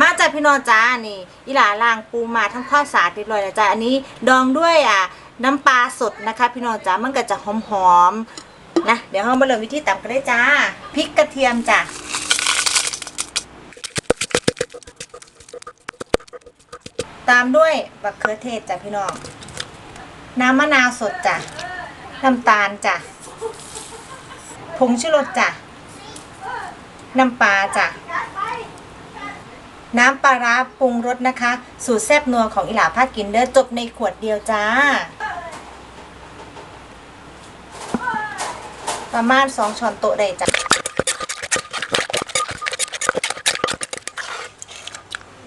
มาจากพี่น้องจ้านี่อีหลาล่างปูมาทั้งทอดสาดเรียบร้อยแล้วจ้าอันนี้ดองด้วยอะน้ำปลาสดนะคะ พี่น้องจ้ามันก็จะหอมๆนะเดี๋ยวเรามาเริ่มวิธีตำกันเลยจ้าพริกกระเทียมจ้ะตามด้วยบักเขือเทศจ้ะพี่น้อง น้ำมะนาวสดจ้ะน้ำตาลจ้ะผงชูรสจ้ะน้ำปลาจ้ะ น้ำปลาร้าปรุงรสนะคะ สูตรแซ่บนัวของอิหลาภาคกินเด้อจบในขวดเดียวจ้า ประมาณสองช้อนโต๊ะได้จ้ะ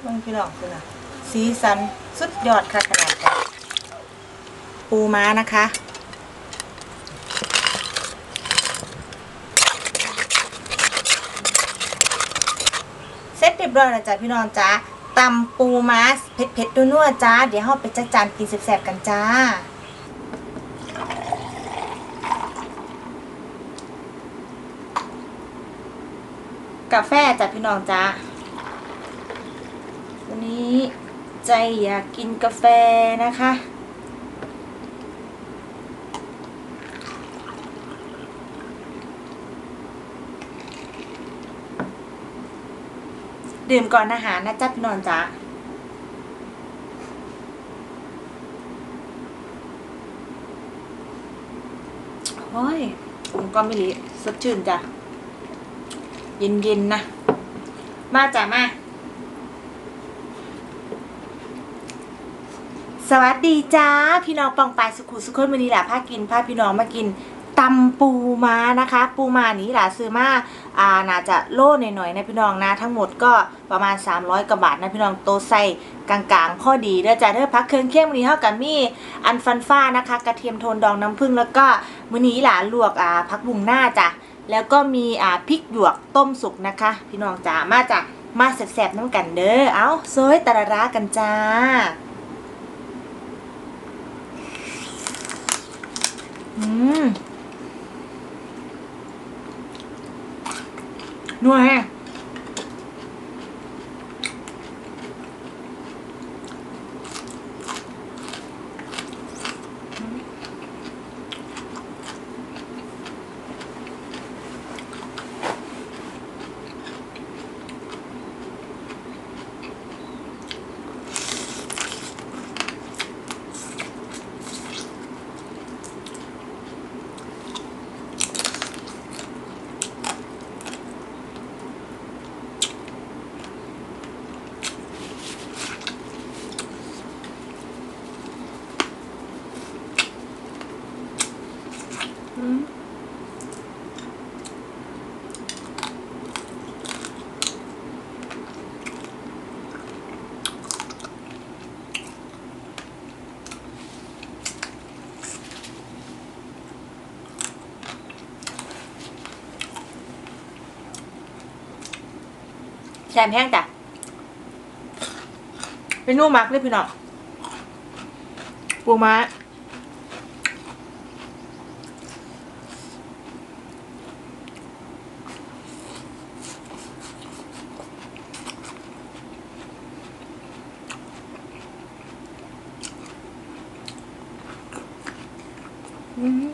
ลองพี่น้องคือนะสีสันสุดยอดค่ะขนาดปูม้านะคะ เรียบร้อยแล้วจ้ะพี่น้องจ้าตำปูม้าเผ็ดเผ็ดๆนัวๆจ้า เดี๋ยวเราไปจัดจานกินแซ่บๆกันจ้ากาแฟจ้ะพี่น้องจ้าวันนี้ใจอยากกินกาแฟนะคะ ดื่มก่อนอาหารนะจ๊ะพี่นอนจ้าโอ้ยผมก็ไม่รีสดชื่นจ้ะ เย็นๆนะ มาจ้ะมา สวัสดีจ้า พี่น้องปองปายสุขุสุขคนวันนี้แหละพากินพาพี่น้องมากิน ตำปูม้านะคะ ปูม้านี้หละซื้อมาอ่าน่าจะโล่หน่อยๆนะพี่น้องนะทั้งหมดก็ประมาณ 300กว่าบาทนะพี่น้องโตใส่กลางๆพอดีเด้อจ้าเด้อพักเครื่องเคียงวันนี้เท่ากับมีอันฟันฟ้านะคะ กระเทียมโทนดองน้ำผึ้งแล้วก็มื้อนี้หลานลวกอ่าพักบุงหน้าจ้ะแล้วก็มีอ่าพริกหยวกต้มสุกนะคะ พี่น้องจ้ามาจ้ะมาแซ่บๆน้ำกันเด้อเอาโซยตะระรากันจ้าอืม นัว ซมแห้งจ้ะเป็นนูมักเลยพี่น้องปูม้า อืม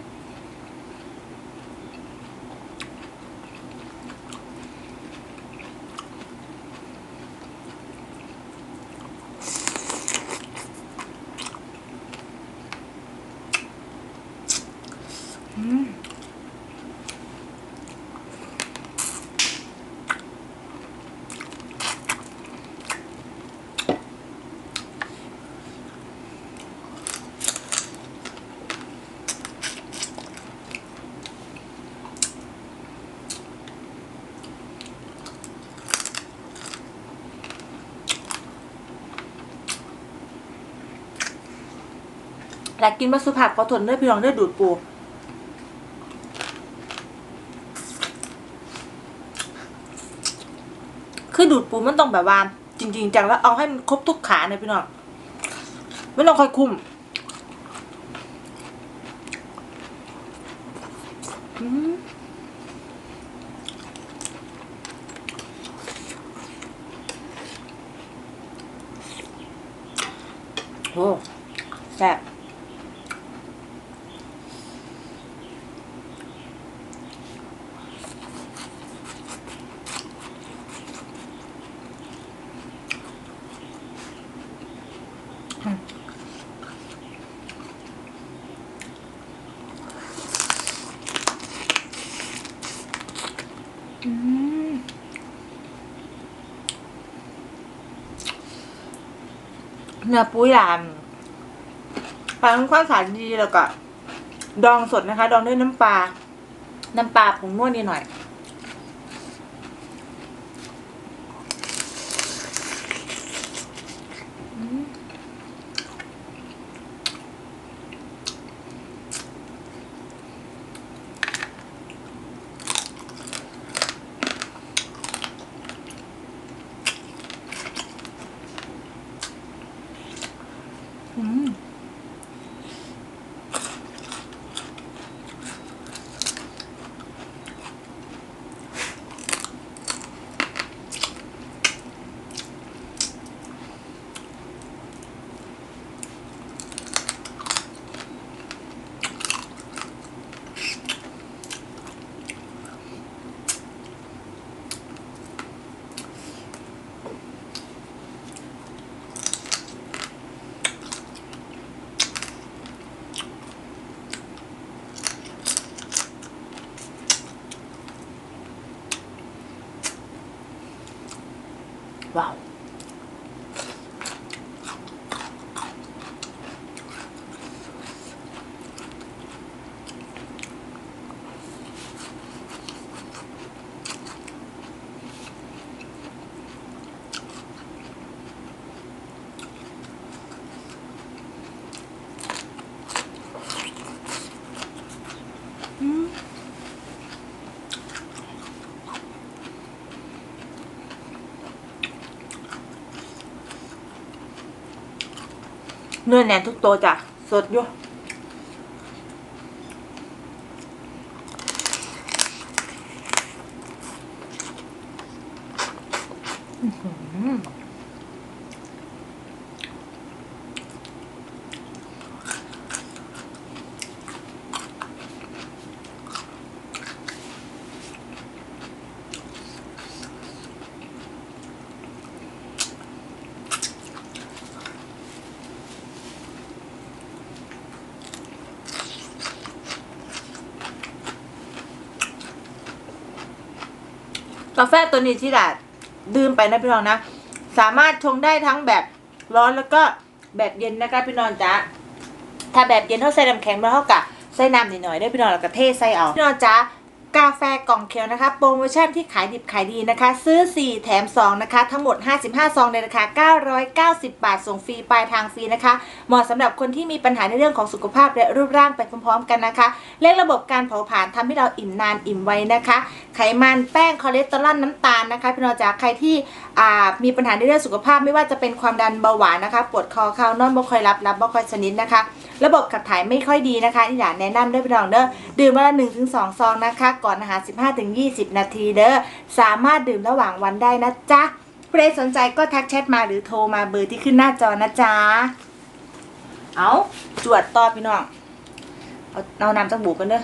อืมอยากกินมาสุภาพขอทนเด้อพี่น้องเด้อดูดปู มันต้องแบบว่า จริง ๆ จังแล้วเอาให้มันครบทุกขาเลยพี่น้องไม่ต้องคอยคุมโอ้แซ่บ นื้อปุ้ยลามปลาค่อนข้างสารดีแล้วก็ ดองสดนะคะ ดองด้วยน้ำปลา น้ำปลาผงนวดนิดหน่อย อืม ว้าว อืม เนื้อแน่นทุกตัวจ้ะสดอยู่ กาแฟตัวนี้ที่ดาดดื่มไปนะพี่น้องนะ สามารถชงได้ทั้งแบบร้อนแล้วก็แบบเย็นนะคะพี่น้องจ๊ะถ้าแบบเย็นเท่าใส่น้ำแข็งมาเท่ากับใส่น้ำนิดหน่อยได้พี่น้องแล้วก็เทใส่เอาพี่น้องจ๊ะ กาแฟกล่องเขียวนะคะ โปรโมชั่นที่ขายดิบขายดีนะคะ ซื้อ 4 แถม 2 นะคะ ทั้งหมด 55 ซองในราคา 990 บาท ส่งฟรีปลายทางฟรีนะคะ เหมาะสำหรับคนที่มีปัญหาในเรื่องของสุขภาพและรูปร่างไปพร้อมๆกันนะคะเร่งระบบการเผาผลาญทำให้เราอิ่มนานอิ่มไวนะคะ ไขมันแป้งคอเลสเตอรอลน้ำตาลนะคะพี่น้องจ๋าใครที่มีปัญหาในเรื่องสุขภาพไม่ว่าจะเป็นความดันเบาหวานนะคะปวดคอเข่านอนบ่ค่อยรับรับบ่ค่อยสนิทนะคะ ระบบขับถ่ายไม่ค่อยดีนะคะที่อยากแนะนำด้วยพี่น้องเด้อดื่มวันละ1นถึงสองซองนะคะ ก่อนอาหาร 15-20ถึง20 นาทีเด้อสามารถดื่มระหว่างวันได้นะจ๊ะใครสนใจก็ทักแชทมาหรือโทรมาเบอร์ที่ขึ้นหน้าจอนะจ๊ะเอาจวดต่อพี่น้องเอาเอาน้ำจากบูกันเด้อ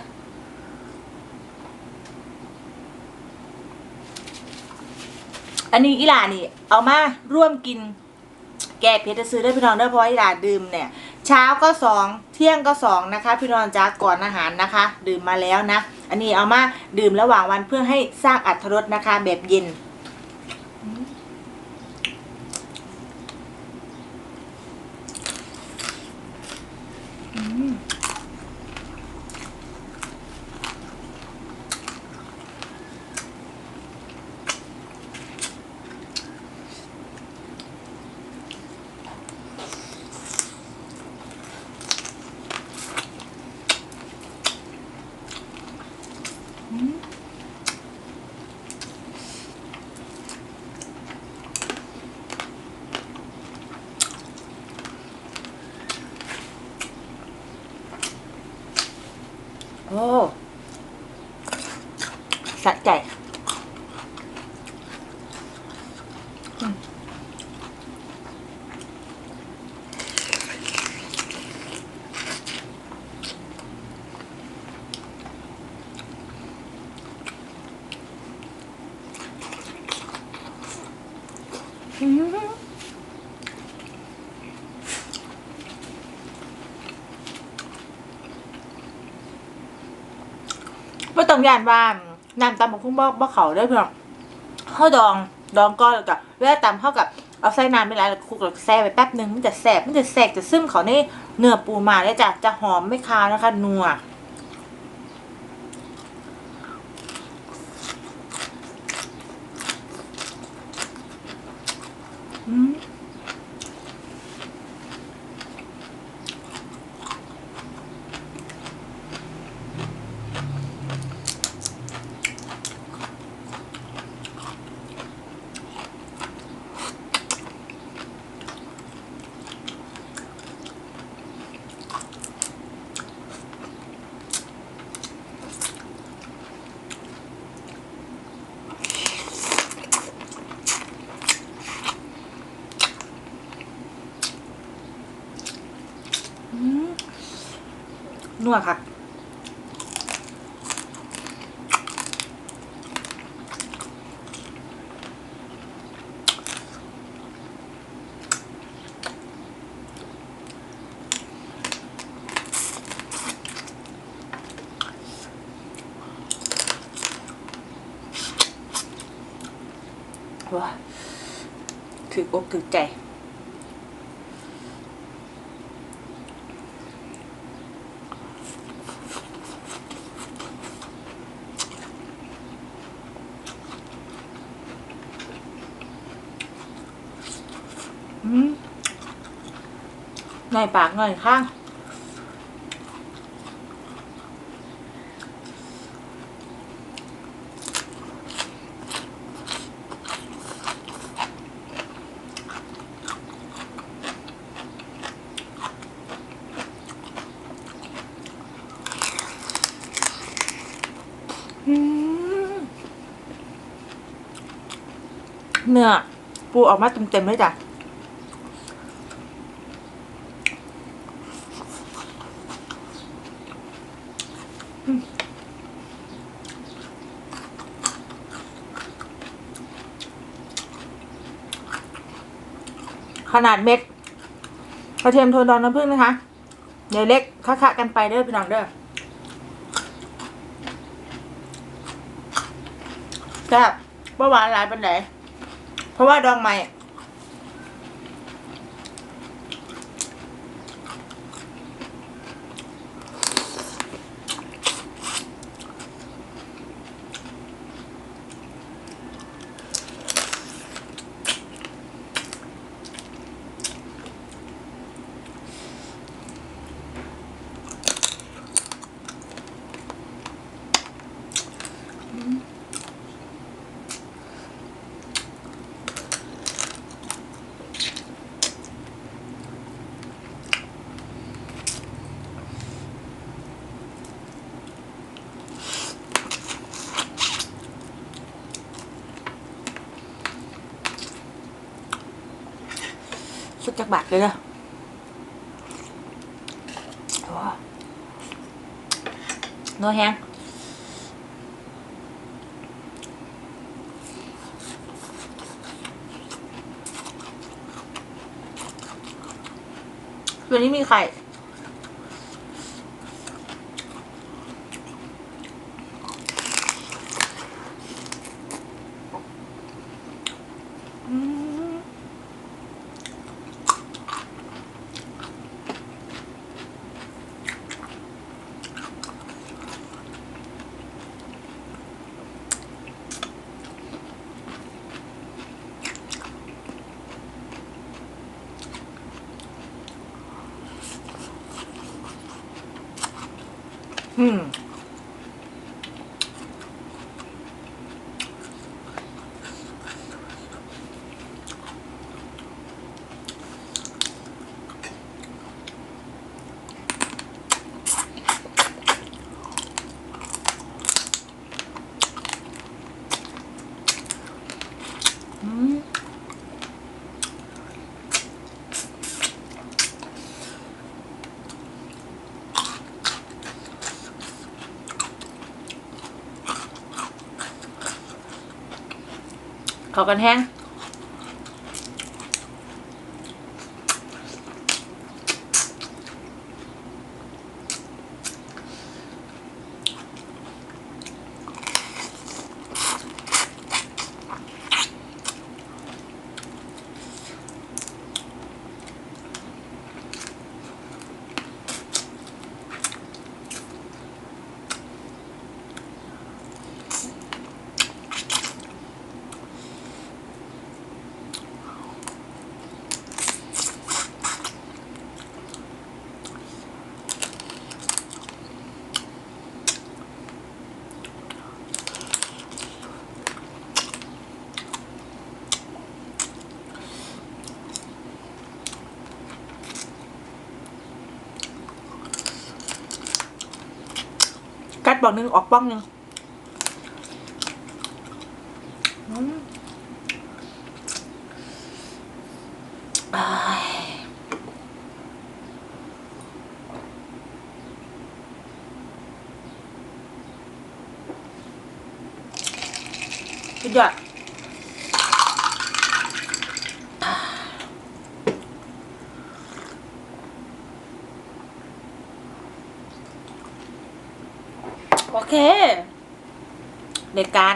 อันนี้อีหลานี่ เอามาร่วมกิน แก้เผ็ดจะซื้อได้พี่น้องเด้อเพราะว่าอีหลาดื่มเนี่ย เช้าก็สองเที่ยงก็สองนะคะ พี่น้องจ้าก่อนอาหารนะคะ ดื่มมาแล้วนะ อันนี้เอามาดื่มระหว่างวันเพื่อให้สร้างอัตรสนะคะ แบบเย็น โอ้สะใจ อืมบ่ ต้องย่านว่าน้ำตำบักหุ่งบ่บ่เขาได้เพี่องข้าวดองดองก้อนกับเวลาตำเฮากับเอาไส้น้ำไปแล้วคลุกแล้วแช่ไปแป๊บหนึงมันจะแสบมันจะแสกจะซึมเข้าในเนื้อปูมาเลยจ้ะจะหอมไม่คาวนะคะนัว อืม นัวค่ะว้าถือกถือใจ อืม หน่อยปากหน่อยข้างอืมเนื้อปูออกมาเต็มๆเลยจ้ะ นาดเม็ดกระเทียมโทนดองน้ำผึ้งนะคะเดี๋ยวเล็กคะๆกันไปเด้อพี่น้องเด้อแซ่บว่าหวานหลายเป็นไหนเพราะว่าดองใหม่ สุดจากบาทเลยนะโอ้นัวแฮงวันนี้มีไข่ อืม อืม อืม เขากันแห้ง บอกหนึ่งออกป้องหนึ่งอืมอ้ายสุดยอด โอเค เด็ดการ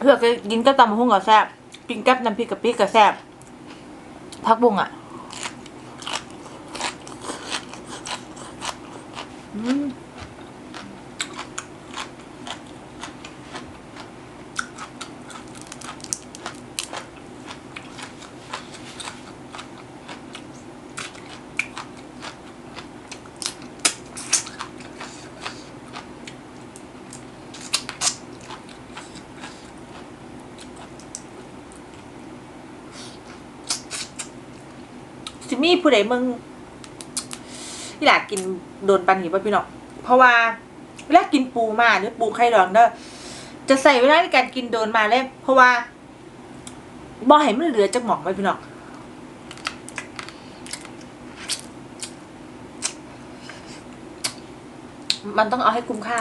เพื่อกินกับตำบักหุ่งกับแซ่บกินกับน้ำพริกกับพริกับแซ่บพักบุ้งอะ อืมสิมี ผู้ใดมึงที่หลากินโดนปันหีป่พี่น้องเพราะว่าเวลากินปูมาหรือปูไข่ดองเด้อจะใส่เวลาในการกินโดนมาเลยเพราะว่าบ่ให้มันเหลือจากหมองไปพี่น้องมันต้องเอาให้คุ้มค่า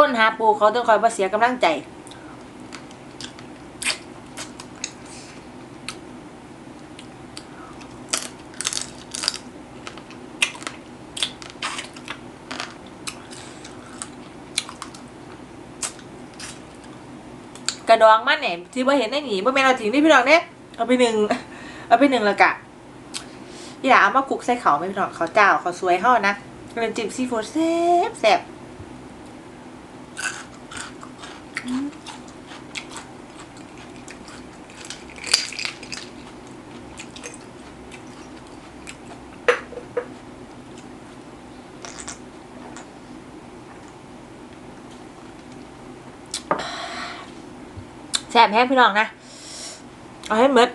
คนหาปูเขาต้องคอยมาเสียกำลังใจ กระดองมันเนี่ยที่ว่าเห็นได้หนีว่าแม่เราทิ้งที่พี่น้องเนี่ยเอาไปหนึ่งเอาไปหนึ่งละกะอย่าเอามาคลุกใส่เขาไม่พี่น้องเขาเจ้าเขาสวยห่อนะเป็นจิ้มซีฟู้ดแซ่บแซ่บ บแห้งพี่น้องนะ เอาให้เมด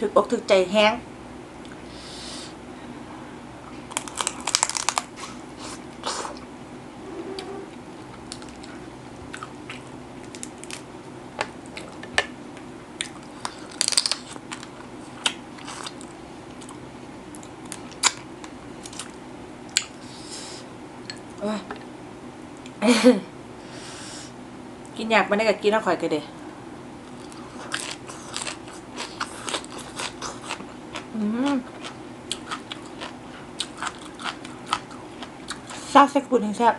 ถึกอกถึกใจแห้งกินอยากมันได้กับกินแล้วข่อยกันเด้อืม ซาบแซ่บปุ่นแห่งแซ่บ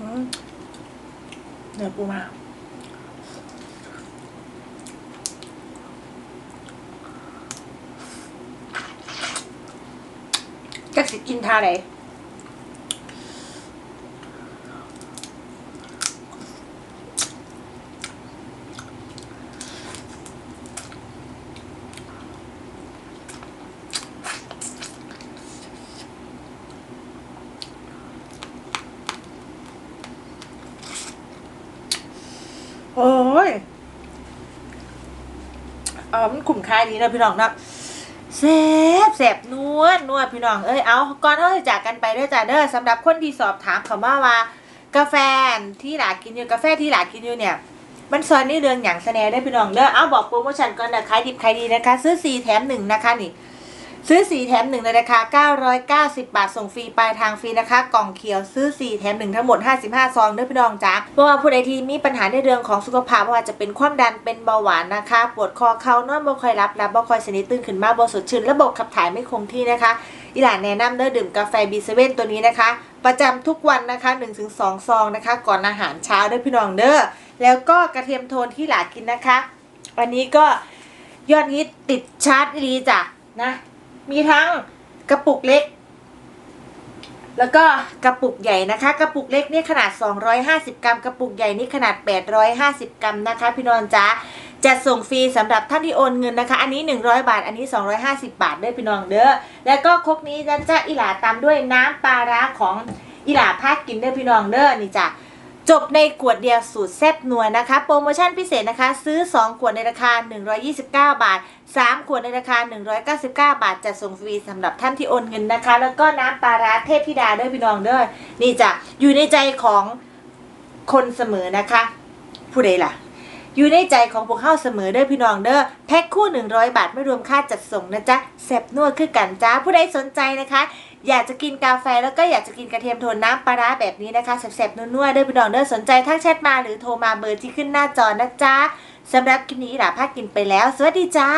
อืม เนื้อปูมาจักสิกินทาไหน โอ้ย เออมันคุ้มค่าดีนะพี่น้องนะแซบแซบนวดนวดพี่น้องเอ้ยเอาก่อนเอ้ยจากกันไปเด้อจ้าเด้อสำหรับคนที่สอบถามเขามาว่า กาแฟที่หลากินอยู่กาแฟที่หลากินอยู่เนี่ย มันซอยนี่เรื่องอย่างแสนได้พี่น้องเด้อเอาบอกโปรโมชั่นก่อนนะขายดิบขายดีนะคะ ซื้อสี่แถมหนึ่งนะคะนี่ ซื้อ 4 แถม 1 ในราคา 990 บาท ส่งฟรีปลายทางฟรีนะคะ กล่องเขียวซื้อ 4 แถม 1 ทั้งหมด 55 ซองด้วยพี่น้องจ้าเพราะว่าผู้ใดที่มีปัญหาในเรื่องของสุขภาพว่าจะเป็นความดันเป็นเบาหวานนะคะ ปวดคอเข่านอนบ่ค่อยรับรับบ่ค่อยสนิทตื่นขึ้นมาบ่สดชื่นระบบขับถ่ายไม่คงที่นะคะอีหลานแนะนำเด้อดื่มกาแฟบีเซเว่นตัวนี้นะคะ ประจำทุกวันนะคะ 1-2 ซองนะคะ ก่อนอาหารเช้าด้วยพี่น้องเด้อแล้วก็กระเทียมโทนที่หลากินนะคะวันนี้ก็ยอดฮิตติดชาร์จดีจ้ะนะ มีทั้งกระปุกเล็ก แล้วก็กระปุกใหญ่นะคะ กระปุกเล็กนี่ขนาด 250 กรัม กระปุกใหญ่นี่ขนาด 850 กรัมนะคะ พี่นอนจ๊ะจะส่งฟรีสำหรับท่านที่โอนเงินนะคะ อันนี้ 100 บาท อันนี้ 250 บาทด้อพี่น้องเด้อ แล้วก็ครกนี้นะจ๊ะอีหลาตามด้วยน้ำปลาร้าของอีหลาพากินเด้อพี่น้องเด้อนี่จ้ะ จบในขวดเดียวสูตรแซ่บนัวนะคะ โปรโมชั่นพิเศษนะคะ ซื้อ 2 ขวดในราคา 129 บาท 3 ขวดในราคา 199 บาทจะส่งฟรีสำหรับท่านที่โอนเงินนะคะ แล้วก็น้ำปลาร้าเทพธิดาด้อพี่น้องเด้อนี่จะอยู่ในใจของคนเสมอนะคะ ผู้ใดล่ะ อยู่ในใจของพวกเข้าเสมอเด้อพี่น้องเด้อแพ็คคู่ 100 บาทไม่รวมค่าจัดส่งนะจ๊ะแซ่บนัวคือกันจ้าผู้ใดสนใจนะคะ อยากจะกินกาแฟแล้วก็อยากจะกินกระเทียมโทนน้ำปลาร้าแบบนี้นะคะแซ่บๆนัวๆเด้อพี่น้องเด้อสนใจทักแชทมาหรือโทรมาเบอร์ที่ขึ้นหน้าจอนะจ๊ะสำหรับคลิปนี้หล่ะพากินไปแล้ว สวัสดีจ้า